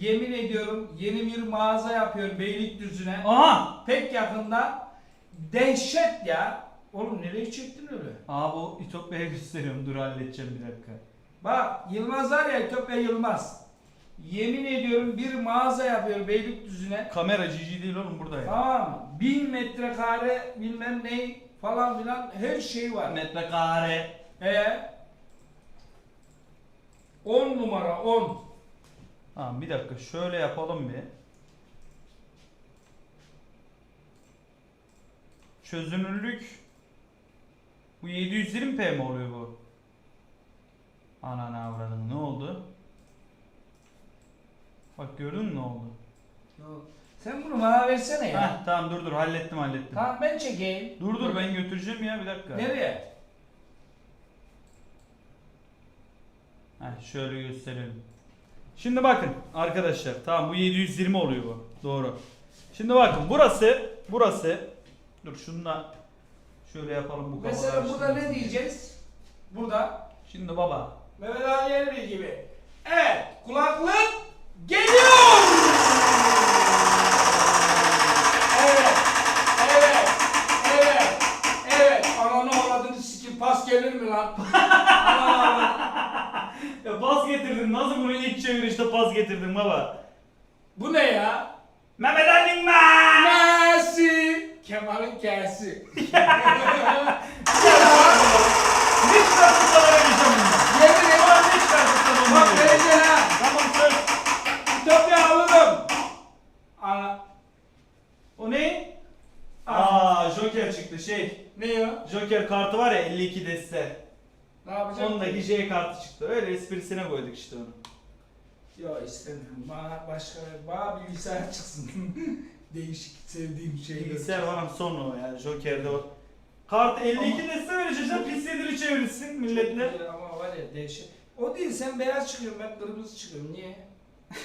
yemin ediyorum yeni bir mağaza yapıyor Beylikdüzü'ne. Aha! Pek yakında dehşet ya. Oğlum nereye çektin öyle? Aa bu İtopya'ya gösteriyorum. Dur halledeceğim bir dakika. Bak Yılmaz var ya Köpe Yılmaz. Yemin ediyorum bir mağaza yapıyor Beylikdüzü'ne. Kamera cici değil oğlum burada ya. Tamam mı? Bin metrekare bilmem ne falan filan her şey var. Metrekare. Ee, 10 numara 10. Tamam bir dakika şöyle yapalım bir. Çözünürlük bu 720p mi oluyor bu? Ananı avradın ne oldu? Bak gördün mü ne oldu? Sen bunu bana versene ya. Heh, tamam dur dur hallettim hallettim. Tamam ben çekeyim. Dur dur ben götüreceğim ya bir dakika. Nereye? Heh, şöyle gösterelim. Şimdi bakın arkadaşlar tamam bu 720 oluyor bu. Doğru. Şimdi bakın burası burası dur şunu da şöyle yapalım bu Mesela kafalar burada ne diyeceğiz? Burada Şimdi baba Mehmet Ali Erbil gibi. Evet kulaklık geliyor. Evet. Evet. Evet. Evet. Ananı avradını sikim pas gelir mi lan? Ananı avradını. Ya pas getirdin nasıl bunu ilk çevirişte pas getirdin baba? Bu ne ya? Mehmet Ali! Messi. Kemal'in K'si. Hiç kartı sana vereceğim bunu. Yemin ederim. Ulan hiç sana onu Bak vereceğim. vereceksin ha. Tamam söz. Ütopya alırım. Ana. O ne? Aa Joker çıktı şey. Ne o? Joker kartı var ya 52 deste. Ne yapacağım? Ondaki J kartı çıktı. Öyle esprisine koyduk işte onu. Yok istemiyorum. Bana başka bana bilgisayar çıksın. Değişik sevdiğim şeyler. Bilgisayar falan sonra o ya. Joker'de o. Kartı 52 deste vereceksin. Pis yedili çevirsin milletle. Ama var ya dehşet. O değil sen beyaz çıkıyorsun ben kırmızı çıkıyorum. Niye?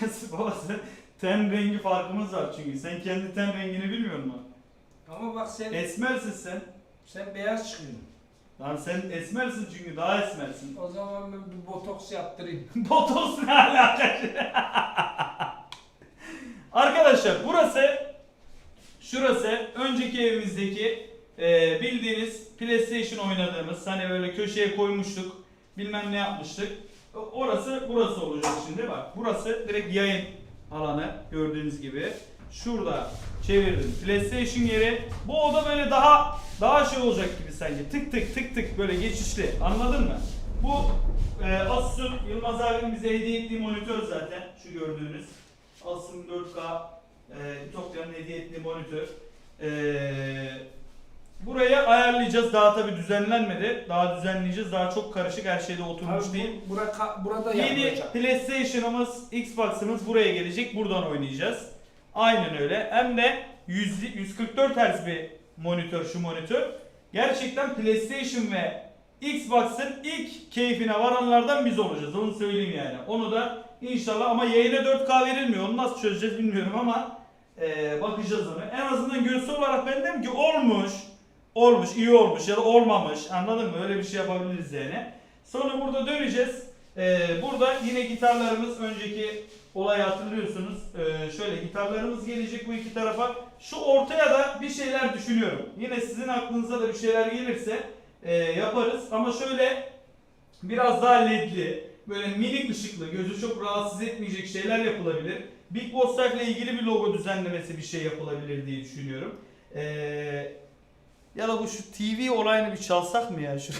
Baba sen ten rengi farkımız var çünkü. Sen kendi ten rengini bilmiyor musun? Ama bak sen Esmersin sen. sen beyaz çıkıyorsun. Lan sen esmersin çünkü daha esmersin. O zaman ben bir botoks yaptırayım. Botos ne alakası? Arkadaşlar burası şurası önceki evimizdeki e, bildiğiniz PlayStation oynadığımız hani böyle köşeye koymuştuk bilmem ne yapmıştık. Orası burası olacak şimdi bak. Burası direkt yayın alanı gördüğünüz gibi. Şurada çevirdim PlayStation yeri. Bu oda böyle daha daha şey olacak gibi sanki. Tık tık tık tık böyle geçişli. Anladın mı? Bu e, Asus'un Yılmaz abinin bize hediye ettiği monitör zaten. Şu gördüğünüz. Asus'un 4K e, Ütopya'nın hediye ettiği monitör. E, burayı ayarlayacağız. Daha tabi düzenlenmedi. Daha düzenleyeceğiz. Daha çok karışık her şeyde oturmuş Abi değil. bu, bura, burada Yeni yapılacak. PlayStation'ımız, Xbox'ımız buraya gelecek. Buradan oynayacağız. Aynen öyle. Hem de 100, 144 Hz bir monitör şu monitör. Gerçekten PlayStation ve Xbox'ın ilk keyfine varanlardan biz olacağız. Onu söyleyeyim yani. Onu da inşallah ama yayına 4K verilmiyor. Onu nasıl çözeceğiz bilmiyorum ama eee, bakacağız onu. En azından görsel olarak ben dedim ki olmuş. Olmuş, iyi olmuş ya da olmamış. Anladın mı? Öyle bir şey yapabiliriz yani. Sonra burada döneceğiz. Ee, burada yine gitarlarımız önceki olayı hatırlıyorsunuz. Ee, şöyle gitarlarımız gelecek bu iki tarafa. Şu ortaya da bir şeyler düşünüyorum. Yine sizin aklınıza da bir şeyler gelirse e, yaparız. Ama şöyle biraz daha ledli, böyle minik ışıklı, gözü çok rahatsız etmeyecek şeyler yapılabilir. Big Boss ile ilgili bir logo düzenlemesi bir şey yapılabilir diye düşünüyorum. Ee, ya da bu şu TV olayını bir çalsak mı ya? Şu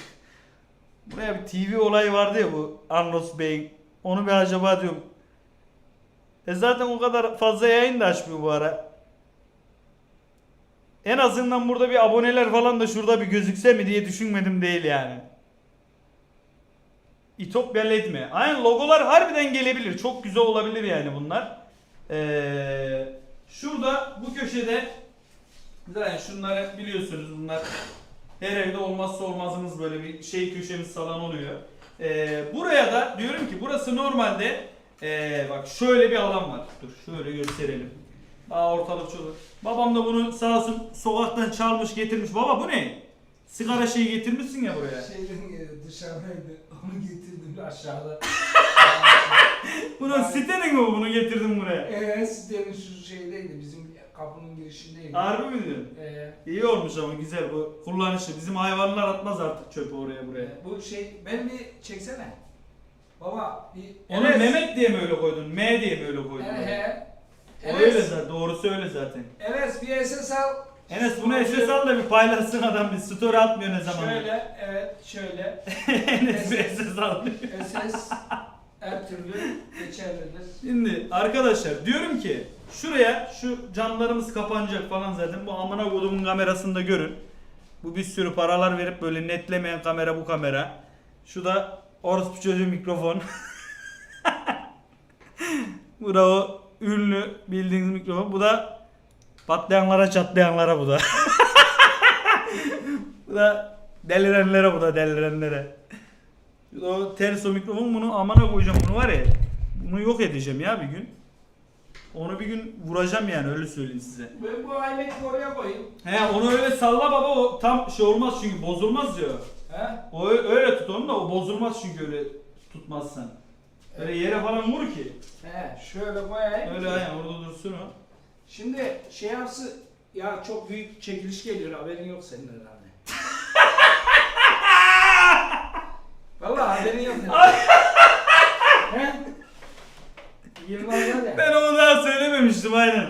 Buraya bir TV olayı vardı ya bu Anlos Bey'in. Onu bir acaba diyorum. E zaten o kadar fazla yayın da açmıyor bu ara. En azından burada bir aboneler falan da şurada bir gözükse mi diye düşünmedim değil yani. İtopya mi? Aynen logolar harbiden gelebilir. Çok güzel olabilir yani bunlar. Ee, şurada bu köşede zaten şunları biliyorsunuz bunlar her evde olmazsa olmazımız böyle bir şey köşemiz salon oluyor. Ee, buraya da diyorum ki burası normalde ee, bak şöyle bir alan var. Dur şöyle gösterelim. Daha ortalık çok. Babam da bunu sağ olsun sokaktan çalmış getirmiş. Baba bu ne? Sigara şeyi getirmişsin ya buraya. Şeyden e, dışarıdaydı. Onu getirdim aşağıda. Bunun sitenin mi bu? bunu getirdin buraya? Eee sitenin şu şeydeydi bizim kapının girişindeydi. Harbi mi diyorsun? Eee İyi olmuş ama güzel bu kullanışlı. Bizim hayvanlar atmaz artık çöpü oraya buraya. bu şey ben bir çeksene. Baba bir Onu Mehmet diye mi öyle koydun? M diye mi öyle koydun? Eee O öyle zaten. Doğrusu öyle zaten. Enes bir SS al. Enes bunu SS al da bir paylaşsın adam bir story atmıyor ne zaman. Şöyle evet şöyle. Enes bir SS al. SS her türlü geçerlidir. Şimdi arkadaşlar diyorum ki şuraya şu camlarımız kapanacak falan zaten bu amına kodumun kamerasında görün. Bu bir sürü paralar verip böyle netlemeyen kamera bu kamera. Şu da orospu çocuğu mikrofon. bu da o ünlü bildiğiniz mikrofon. Bu da patlayanlara çatlayanlara bu da. bu da delirenlere bu da delirenlere. Bu da o ters o mikrofon bunu amana koyacağım bunu var ya. Bunu yok edeceğim ya bir gün. Onu bir gün vuracağım yani öyle söyleyeyim size. Ben bu aileti oraya koyayım. He onu öyle salla baba o tam şey olmaz çünkü bozulmaz diyor. He? O ö- öyle tut onu da o bozulmaz çünkü öyle tutmazsan. Öyle yere falan vur ki. He şöyle koyayım. Öyle aynen orada dursun o. Şimdi şey yapsı ya çok büyük çekiliş geliyor haberin yok senin herhalde. Vallahi haberin yok. He? Yılmaz var ya. Ben onu daha söylememiştim aynen.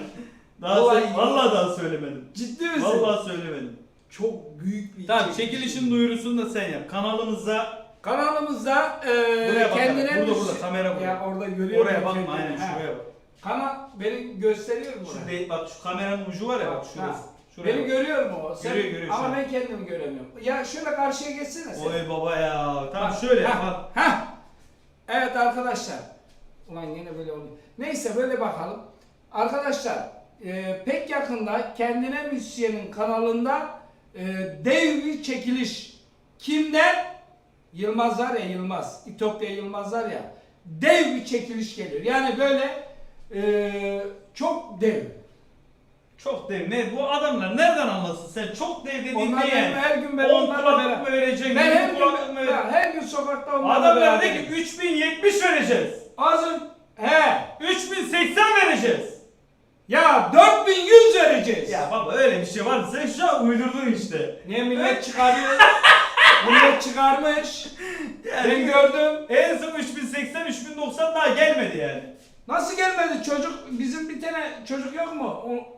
Daha Vallahi- sö- vallahi daha söylemedim. Ciddi misin? Vallahi söylemedim. Çok büyük bir Tamam çekiliş. çekilişin duyurusunu da sen yap. Kanalımızda Kanalımızda e, Buraya bak kendine burada, burada, kamera burada. Ya orada görüyorum. oraya ben bakma kendimi. aynen Ha. şuraya bak. Kanal beni gösteriyor mu? Şu oraya? de, bak şu kameranın ucu var ya bak şurası. Ha. Şuraya Beni bak. görüyor mu o? Sen, Görüyor, görüyor şu Ama an. ben kendimi göremiyorum. Ya şöyle karşıya geçsene sen. Oy baba ya. Tamam Bak, şöyle ha, bak. ha. Evet arkadaşlar. Ulan yine böyle oldu. Neyse böyle bakalım. Arkadaşlar e, pek yakında kendine müzisyenin kanalında e, dev bir çekiliş. Kimden? Yılmaz var ya Yılmaz. İtopya Yılmaz var ya. Dev bir çekiliş geliyor. Yani böyle e, çok dev. Çok dev. Ne? Bu adamlar nereden anlasın sen? Çok dev dediğin Onlar ne benim yani? her gün ben 10 onlarla kulaklık beraber. mı vereceksin? Ben her 20 gün, ya, her gün sokakta onlarla Adamlar beraberim. dedi ki 3070 vereceğiz. Azın he 3080 vereceğiz. Ya 4100 vereceğiz. Ya baba öyle bir şey var. Sen şu an uydurdun işte. Niye millet çıkarıyor? millet çıkarmış. Ben gördüm. En son 3080 3090 daha gelmedi yani. Nasıl gelmedi çocuk? Bizim bir tane çocuk yok mu? O,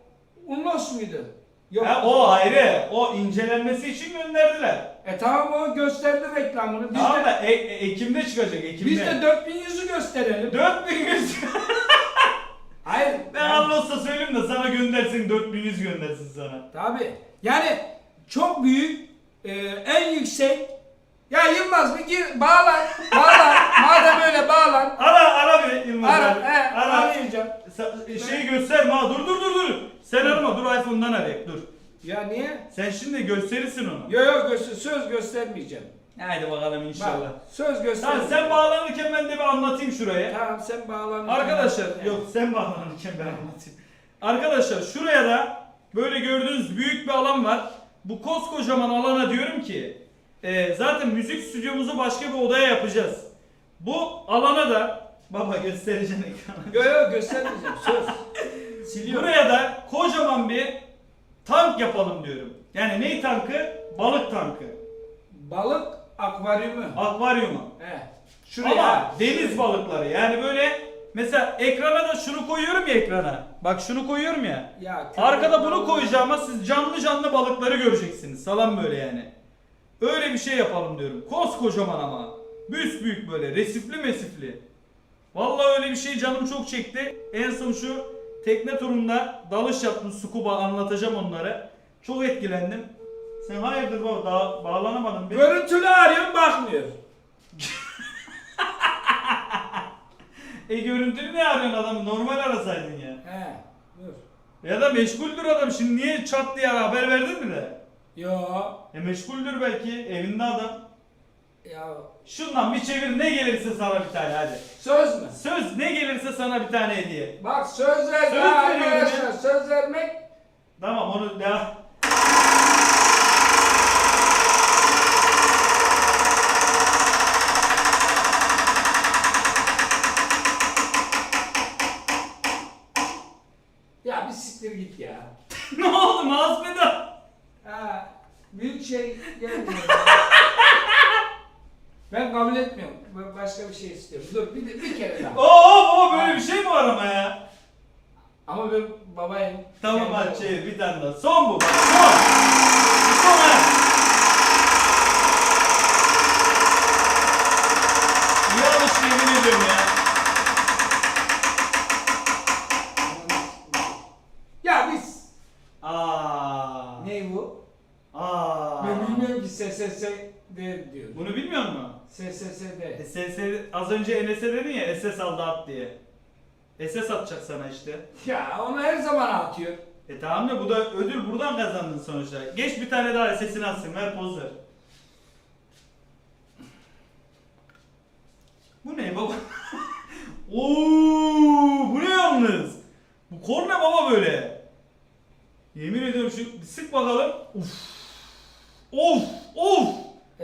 Unlos muydu? Yok. Ha, o ayrı. O incelenmesi için gönderdiler. E tamam o gösterdi reklamını. Biz tamam de, da e- e- Ekim'de çıkacak Ekim'de. biz de 4100'ü gösterelim. 4100. Ben yani- Anlos'ta söyleyeyim de sana göndersin 4100 göndersin sana. Tabi. Yani çok büyük, e, en yüksek. Ya Yılmaz bir gir, bağlan, bağlan. Madem öyle bağlan. Ara ara bir Yılmaz Ara, abi. he, Ara. arayacağım. Sa- Şeyi gösterme ha dur dur dur dur. Sen arama dur iPhone'dan arayıp dur. Ya niye? Sen şimdi gösterirsin onu. Yok yok göster, söz göstermeyeceğim. Haydi bakalım inşallah. Bak, söz Tamam göstermeyeceğim. sen bağlanırken ben de bir anlatayım şuraya. Tamam sen bağlan. Arkadaşlar Evet. yok sen bağlanırken ben anlatayım. Arkadaşlar şuraya da böyle gördüğünüz büyük bir alan var. Bu koskocaman alana diyorum ki e, zaten müzik stüdyomuzu başka bir odaya yapacağız. Bu alana da baba göstereceğim ekrana. Yok yok göstermeyeceğim söz. Siliyorum. Buraya da kocaman bir tank yapalım diyorum. Yani ney tankı? Balık tankı. Balık akvaryumu. Akvaryumu. He. Şuraya. Ama deniz balıkları yani böyle mesela ekrana da şunu koyuyorum ya ekrana. Bak şunu koyuyorum ya. Ya, Arkada bunu balığı. koyacağıma siz canlı canlı balıkları göreceksiniz. Salam böyle yani. Öyle bir şey yapalım diyorum. Koskocaman ama. Büyük böyle resifli mesifli. Vallahi öyle bir şey canım çok çekti. En son şu tekne turunda dalış yaptım scuba anlatacağım onları. Çok etkilendim. Sen hayırdır baba daha bağlanamadın. Bir- Görüntülü arıyorum bakmıyor. E görüntülü ne arıyorsun adam? Normal arasaydın ya. He. Dur. Ya da meşguldür adam. Şimdi niye çat diye haber verdin mi de? Yo. E meşguldür belki. Evinde adam. Ya. Şundan bir çevir ne gelirse sana bir tane hadi. Söz mü? Söz ne gelirse sana bir tane hediye. Bak söz ver. Söz arkadaşlar söz vermek Tamam onu devam. bir siktir git ya. ne oldu mouse pedal? Ha, büyük şey gelmiyor. ben kabul etmiyorum. Ben başka bir şey istiyorum. Dur bir, bir kere daha. Oo, oo böyle bir şey mi var ama ya? Ama ben babayım. Tamam hadi çevir bir tane daha. Son bu bak son. Bu Son ha. Alıştı yemin ediyorum ya. Ya biz. Aa. Ne bu? Aa. Ben bilmiyorum ki SSS de diyor. Bunu bilmiyor musun? SSS'de. SS az önce Enes'e dedin ya SS aldı at diye. SS atacak sana işte. Ya onu her zaman atıyor. E tamam da bu da ödül buradan kazandın sonuçta. Geç bir tane daha SS'ini atsın ver poz ver. Bu ne baba? Oo, bu ne yalnız? Bu kor ne baba böyle? Yemin ediyorum şu bir sık bakalım. Uf. Of of.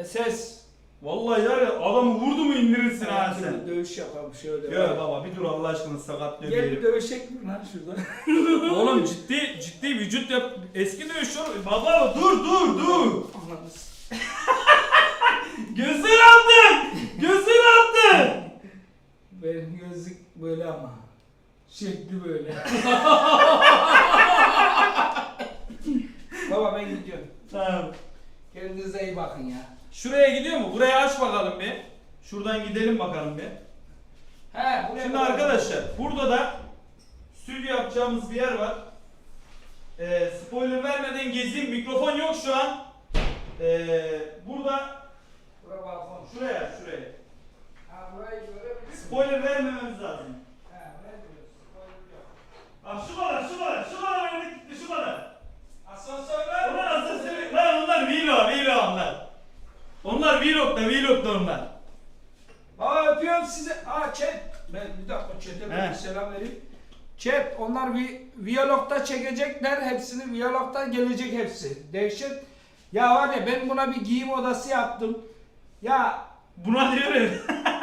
SS. Vallahi ya adamı vurdu mu indirirsin ha sen. Dövüş yapalım şöyle. Yok baba bir dur Allah aşkına sakatlıyor bir Gel herif. dövüşecek mi lan şurada? Oğlum ciddi ciddi vücut yap. Eski dövüşüyor. Baba dur dur dur. Anladın. Gözünü attın. Gözünü attın. Benim gözlük böyle ama. Şekli böyle. Baba ben gidiyorum. Tamam. Kendinize iyi bakın ya. Şuraya gidiyor mu? Buraya aç bakalım bir. Şuradan gidelim bakalım bir. He, buraya Şimdi bakalım. arkadaşlar burada da stüdyo yapacağımız bir yer var. Ee, spoiler vermeden gezeyim. Mikrofon yok şu an. Ee, burada Buraya balkon. şuraya şuraya. Ha burayı görebilir? Spoiler vermememiz lazım. He, vermiyoruz. Spoiler yok. Bak şu kadar şu kadar şu kadar öyle gitti şu kadar. Asansör var mı? Onlar asansör. Lan onlar vlog vlog onlar. Onlar vlog da vlog da onlar. Aa öpüyorum sizi. Aa chat. Ben bir dakika chat'e bir He. selam vereyim. Chat onlar vi Viyolog'da çekecekler hepsini. Viyolog'da gelecek hepsi. Dehşet. Ya var ya ben buna bir giyim odası yaptım. Ya Buna diyor ya.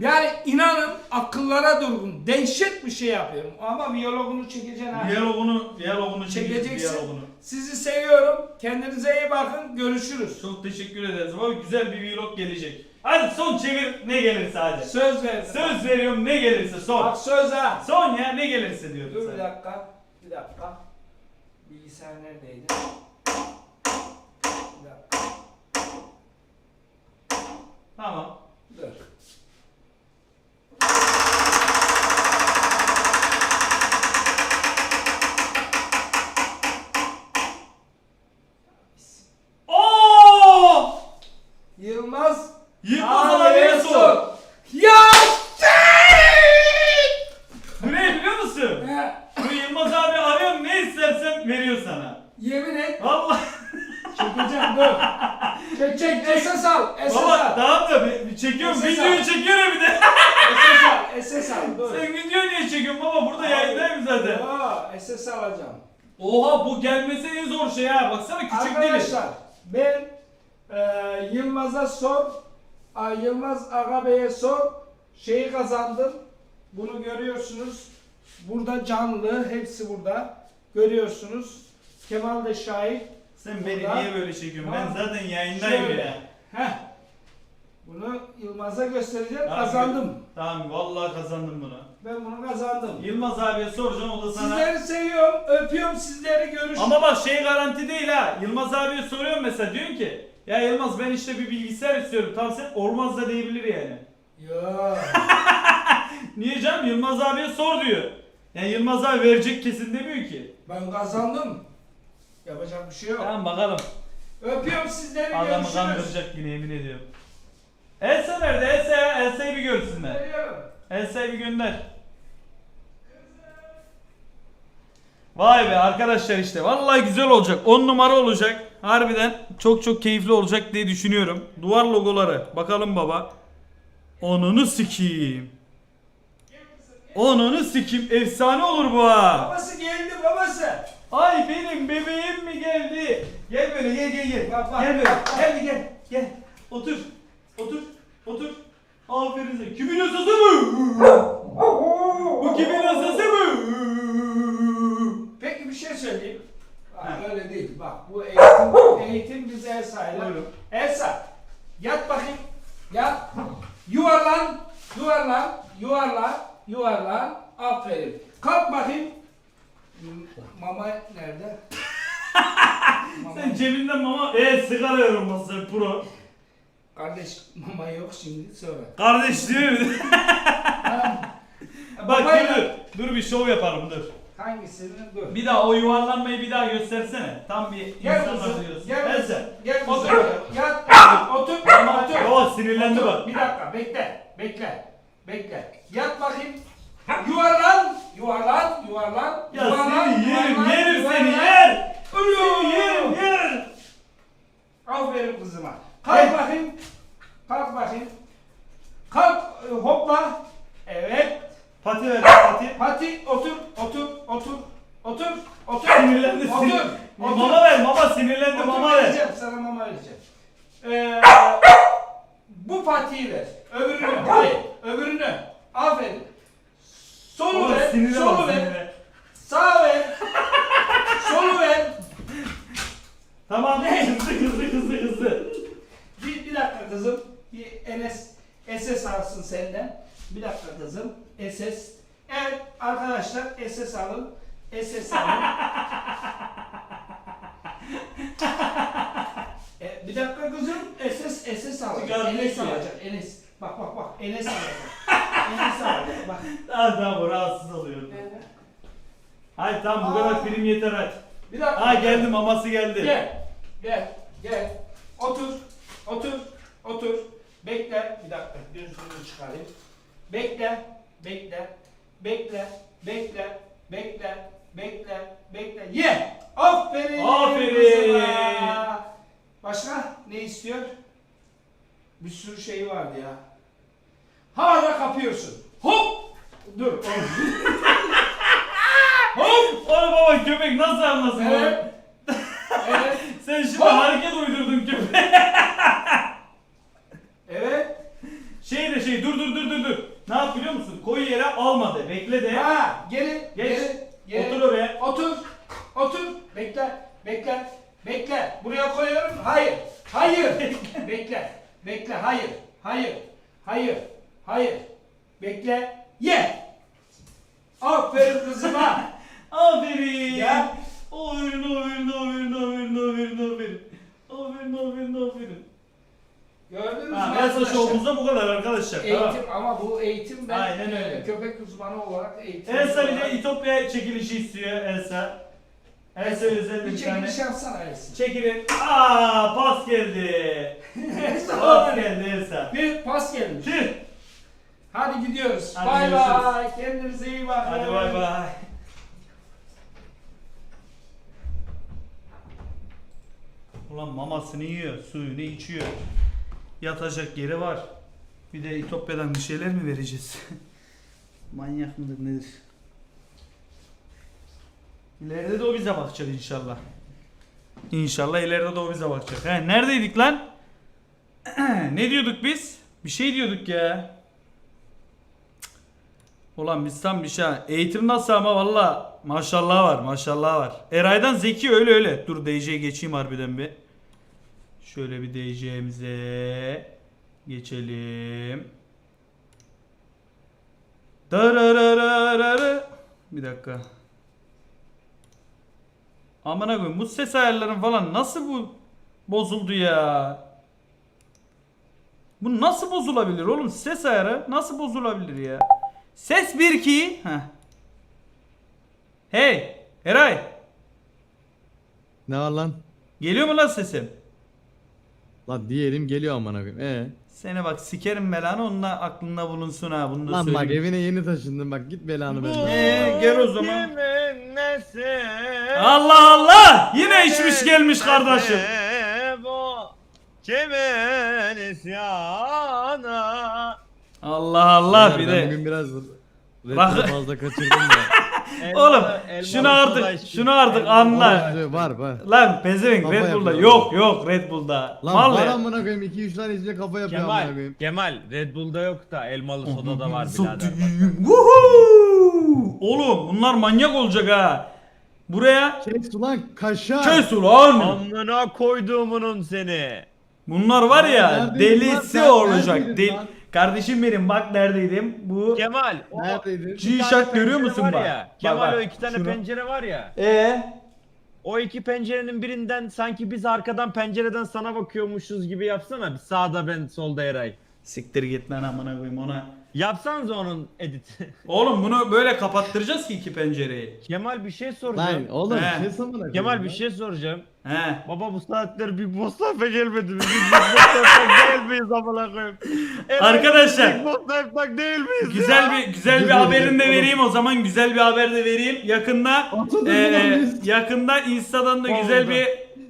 yani inanın akıllara durgun. Dehşet bir şey yapıyorum. Ama viyologunu çekeceksin ha. Diyalogunu, diyalogunu çekeceksin. Çekeceksin. Diyalogunu. Sizi seviyorum. Kendinize iyi bakın. Görüşürüz. Çok teşekkür ederiz. Baba güzel bir vlog gelecek. Hadi son çevir ne gelirse hadi. Söz verdim. Söz veriyorum ne gelirse son. Bak söz ha. Son ya ne gelirse diyorum Dur bir sana. dakika. Bir dakika. Bilgisayar neredeydi? Bir dakika. Tamam. Dur. Oo! Yılmaz. Abiye sor. Ya Bu ne biliyor musun? Bu Yılmaz abi arıyorum ne istersen veriyor sana. Yemin et. Vallahi. Çekeceğim dur. Çek çek. Esas al. Esas Baba al. tamam da bir, bir çekiyorum. Ses Videoyu al. çekiyorum bir de. Esas al. Esas al. Dur. Sen video niye çekiyorsun baba? Burada yayındayım zaten. Aa, esas alacağım. Oha bu gelmesi en zor şey ha. Baksana küçük değil. Arkadaşlar ben e, Yılmaz'a sor, a, Yılmaz Aga Bey'e sor, şeyi kazandım. Bunu görüyorsunuz. Burada canlı, hepsi burada. Görüyorsunuz. Kemal de şahit. Sen beni Burada. niye böyle çekiyorsun? Ben Tamam. zaten yayındayım Şöyle. ya. Heh. Bunu Yılmaz'a göstereceğim. Tamam, kazandım. Tamam vallahi kazandım bunu. Ben bunu kazandım. Yılmaz abiye soracağım o da sana. Sizleri seviyorum. Öpüyorum sizleri. Görüşürüz. Ama bak şey garanti değil ha. Yılmaz abiye soruyorum mesela diyorsun ki ya Yılmaz ben işte bir bilgisayar istiyorum. Sen olmaz da diyebilir yani. Ya. Niye canım? Yılmaz abiye sor diyor. Yani Yılmaz abi verecek kesin demiyor ki. Ben kazandım. Yapacak bir şey yok. Tamam bakalım. Öpüyorum sizleri. Adamı görüşürüz. kandıracak yine yemin ediyorum. Elsa nerede? Elsa. Elsa'yı bir görsünler. Veriyorum. Elsa'yı bir gönder. Vay be arkadaşlar işte vallahi güzel olacak. 10 numara olacak. Harbiden çok çok keyifli olacak diye düşünüyorum. Duvar logoları bakalım baba. Onunu sikeyim. Onunu sikeyim. Efsane olur bu ha. Babası geldi babası. Ay benim bebeğim mi geldi? Gel böyle gel gel gel. Bak, bak, Gel böyle. bak, bak. gel gel gel. Otur otur otur. Aferin kimin asası bu? Bu kimin asası bu öyle değil. Bak bu eğitim, eğitim biz Elsa'yla. Buyurun. Elsa yat bakayım. Yat. Yuvarlan. Yuvarlan. Yuvarlan. Yuvarlan. Aferin. Kalk bakayım. Mama nerede? mama. Sen cebinden mama e sigara masaya pro. Kardeş mama yok şimdi sonra. Kardeş değil mi? Bak dur. Dur bir şov yapalım dur. Hangisini dur. Bir daha o yuvarlanmayı bir daha göstersene. Tam bir Gel insanlar kızım. diyorsun. Gel Neyse. kızım. Gel Otur. Yat. Otur. Otur. Baba sinirlendi bak. Bir dakika bekle. Bekle. Bekle. Yat bakayım. Yuvarlan. Yuvarlan. Yuvarlan. Ya yuvarlan, seni yerim yerim seni yuvarlan. yer. Ölüyor. Seni yerim yer. Aferin kızıma. Kalk Gel. bakayım. Kalk bakayım. Kalk. e, Hopla. Evet. Pati ver pati. Pati otur. Otur. Otur. Otur. Otur. Sinirlendi Otur. sinir. Otur. Mama ver mama sinirlendi Otur, mama ver. vereceğim, sana mama vereceğim. Ee, bu patiyi ver. Öbürünü. Hayır. Öbürünü. Aferin. Solu Oğlum ver. sinirle Solu bak ver. sinirle. Sağ ver. Solu ver. Tamam hızlı hızlı hızlı hızlı. Bir, bir dakika kızım. Bir NS, SS alsın senden. Bir kızım. SS. Evet arkadaşlar SS alın. SS alın. e, bir dakika kızım. SS SS alacak. Çıkar Enes alacak. Enes. Bak bak bak. Enes alacak. Enes alacak. Bak. Tamam tamam bu rahatsız oluyor. Hayır tamam bu Aa. kadar film yeter hadi. Bir dakika. Ha geldi maması geldi. Gel. Gel. Gel. Otur. Otur. Otur. Bekle. Bir dakika. Gözlüğümü çıkarayım. Bekle. Bekle. Bekle. Bekle. Bekle. Bekle. Bekle. Ye. Aferin. Aferin. Başka ne istiyor? Bir sürü şey vardı ya. Hala kapıyorsun. Hop. Dur. Hop. Oğlum baba köpek nasıl anlasın Evet. Evet. Sen şimdi Hop. hareket uydurdun köpeğe. Evet. Şey de şey dur dur dur dur dur. Ne yap biliyor musun? Koyu yere almadı. Bekle de. Ha, geri, Geç. geri, geri. Otur oraya. Otur, otur. Bekle, bekle, bekle. Buraya koyuyorum. Hayır, hayır. bekle, bekle. Hayır, hayır, hayır, hayır. Bekle, ye. Aferin kızıma. Aferin. Gel. Aferin aferin aferin aferin aferin aferin. Aferin aferin aferin. Elsa arkadaşlar? şovumuzda bu kadar arkadaşlar. Eğitim Tamam. ama bu eğitim ben Aynen e, öyle. köpek uzmanı olarak eğitim. Elsa bir de İtopya çekilişi istiyor Elsa. Elsa özel bir bir tane. çekiliş yapsana Elsa. Çekilin. Aa pas geldi. Pas geldi Elsa. Bir pas gelmiş. Tüh. Hadi gidiyoruz. Hadi Bay görüşürüz. bay. Kendinize iyi bakın. Hadi bay bay. Ulan mamasını yiyor, suyunu içiyor. Yatacak yeri var. Bir de İtopya'dan bir şeyler mi vereceğiz? Manyak mıdır nedir? İleride de o bize bakacak inşallah. İnşallah ileride de o bize bakacak. He, neredeydik lan? ne diyorduk biz? Bir şey diyorduk ya. Ulan biz tam bir şey. Eğitim nasıl ama valla maşallah var maşallah var. Eray'dan zeki öyle öyle. Dur DJ'ye geçeyim harbiden bir. Şöyle bir DJ'mize geçelim. Darararararı. Bir dakika. Amına koyayım bu ses ayarların falan nasıl bu bozuldu ya? Bu nasıl bozulabilir oğlum? Ses ayarı nasıl bozulabilir ya? Ses 1 2. Heh. Hey, Eray. Ne var lan? Geliyor mu lan sesim? Lan diyelim geliyor amına koyayım. Ee? Seni bak sikerim belanı onunla aklında bulunsun ha bunu da Lan bak söyleyeyim. evine yeni taşındın bak git belanı benden. Ee, gel o zaman. Kimin nesi? Allah Allah! Yine içmiş gelmiş kardeşim. Bu kimin isyanı? Allah Allah bir Beyler, ben de. bugün biraz Bak- fazla kaçırdım da. Oğlum şunu artık şunu artık anla. Var var. Lan pezevenk Kafa Red Bull'da yapıyor. yok yok Red Bull'da. Lan Mal var ya. amına koyayım 2-3 tane içince kafa yapıyor amına Kemal, koyayım. Kemal Red Bull'da yok da elmalı soda da var birader. bak. Oğlum bunlar manyak olacak ha. Buraya Kes ulan kaşar. kes ulan. Amına koyduğumunun seni. Bunlar var ya delisi lan? Olacak. Del lan? Kardeşim benim bak neredeydim. Bu Kemal. o Neredeydin? iki tane G-Shock görüyor pencere musun var bak? Ya, Bak, Kemal bak. o iki tane Şunu. pencere var ya. e O iki pencerenin birinden sanki biz arkadan pencereden sana bakıyormuşuz gibi yapsana. Bir sağda ben solda Eray. siktir git lan amına koyayım ona. Yapsanıza onun editi. Oğlum bunu böyle kapattıracağız ki iki pencereyi. Kemal bir şey soracağım. Lan oğlum He. kes amına koyayım Kemal bir şey soracağım. He. Baba bu saatler bir Mustafa gelmedi mi? Biz Big Mustafa değil miyiz amına koyayım? Arkadaşlar. Değil miyiz Güzel ya? bir güzel bir haberini de vereyim o zaman güzel bir haber de vereyim. Yakında Atın e, e, biz. yakında Insta'dan da güzel bir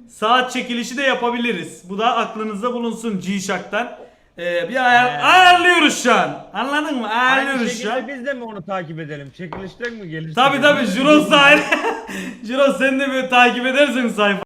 saat çekilişi de yapabiliriz. Bu da aklınızda bulunsun G-Shock'tan. E, bir ayar, ayarlıyoruz şu an. Anladın mı? Aynı Ayarlıyoruz şu an. şekilde biz de mi onu takip edelim? Çekilişten mi gelir? Tabi tabi Juros da aynı. Juros sen de bir takip edersin sayfa.